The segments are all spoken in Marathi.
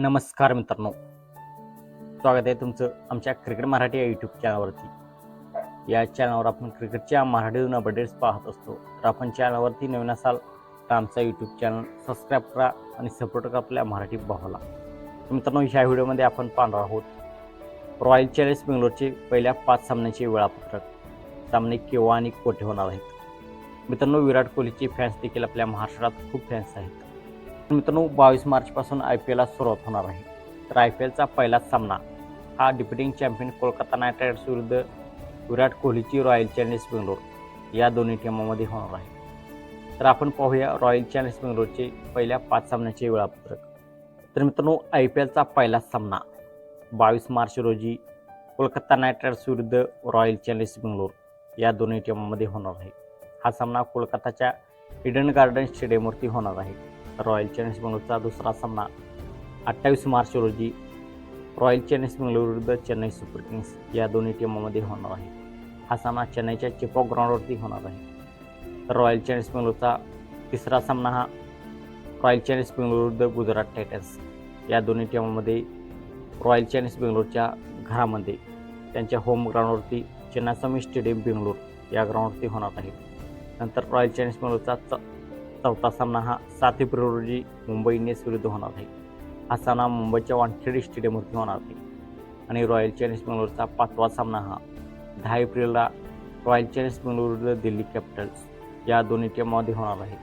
नमस्कार मित्रांनो. स्वागत आहे तुमचं आमच्या क्रिकेट मराठी या यूट्यूब चॅनलवरती या चॅनलवर आपण क्रिकेटच्या मराठीतून अपडेट्स पाहत असतो. तर आपण चॅनलवरती नवीन असाल तर आमचा यूट्यूब चॅनल सबस्क्राईब करा आणि सपोर्ट करा आपल्या मराठी भावाला. मित्रांनो ह्या व्हिडिओमध्ये आपण पाहणार आहोत रॉयल चॅलेंज बेंगलोरचे पहिल्या पाच सामन्याचे वेळापत्रक. सामने केव्हा आणि कोठे होणार आहेत? मित्रांनो विराट कोहलीचे फॅन्स देखील आपल्या महाराष्ट्रात खूप फॅन्स आहेत. मित्रांनो बावीस मार्चपासून आय पी एलला सुरुवात होणार आहे. तर आय पी एलचा पहिलाच सामना हा defending champion Kolkata Knight Riders विरुद्ध विराट कोहलीची रॉयल चॅलेंजर्स बेंगलोर या दोन्ही टीमामध्ये होणार आहे. तर आपण पाहूया रॉयल चॅलेंजर्स बेंगलोरचे पहिल्या पाच सामन्याचे वेळापत्रक. तर मित्रांनो आय पी एलचा पहिलाच सामना बावीस मार्च रोजी कोलकाता नाईट रायडर्स विरुद्ध रॉयल चॅलेंजर्स बेंगलोर या दोन्ही टीमामध्ये होणार आहे. हा सामना कोलकाताच्या इडन गार्डन स्टेडियमवरती होणार आहे. रॉयल चॅलेंज बंगलोरचा दुसरा सामना अठ्ठावीस मार्च रोजी रॉयल चॅलेंज बंगलोर विरुद्ध चेन्नई सुपर किंग्स या दोन्ही टीमामध्ये होणार आहे. हा सामना चेन्नईच्या चिपॉक ग्राउंडवरती होणार आहे. तर रॉयल चॅलेंज बेंगलोरचा तिसरा सामना हा रॉयल चॅलेंज बेंगलोर विरुद्ध गुजरात टायटन्स या दोन्ही टीमामध्ये रॉयल चॅलेंज बेंगलोरच्या घरामध्ये त्यांच्या होम ग्राउंडवरती चेन्नास्वामी स्टेडियम बेंगलोर या ग्राउंडवरती होणार आहे. नंतर रॉयल चॅलेंज बेंगलोरचा चौथा सामना हा सात एप्रिल रोजी मुंबई इंडियन्स विरुद्ध होणार आहे. हा सामना मुंबईच्या वानखेडे स्टेडियमवरती होणार आहे. आणि रॉयल चॅलेंज बेंगलोरचा पाचवा सामना हा दहा एप्रिलला रॉयल चॅलेंज बेंगलोर विरुद्ध दिल्ली कॅपिटल्स या दोन्ही टीममध्ये होणार आहे.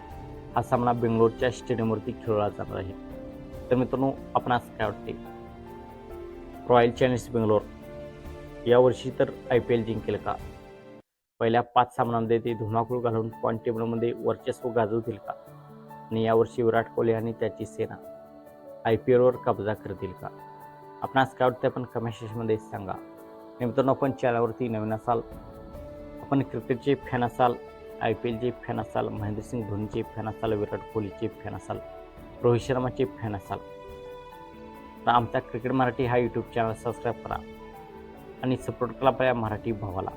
हा सामना बेंगलोरच्या स्टेडियमवरती खेळला जाणार आहे. तर मित्रांनो आपणास काय वाटते? रॉयल चॅलेंज बेंगलोर यावर्षी तर आय पी एल जिंकेल का? पहिल्या पाच सामन्यांमध्ये ते धुमाकूळ घालून पॉईंट टेबलमध्ये वर्चस्व गाजवतील का? आणि यावर्षी विराट कोहली आणि त्याची सेना आय पी एलवर कब्जा करतील का? आपणास काय वाटतं आपण कमेंट सेक्शनमध्ये सांगा. आणि मित्रांनो आपण चॅनलवरती नवीन असाल आपण क्रिकेटचे फॅन असाल आय पी एलचे फॅन असाल महेंद्रसिंग धोनीचे फॅन असाल विराट कोहलीचे फॅन असाल रोहित शर्माचे फॅन असाल तर आमचा क्रिकेट मराठी हा यूट्यूब चॅनल सबस्क्राईब करा आणि सपोर्ट करा आपल्या मराठी भावाला.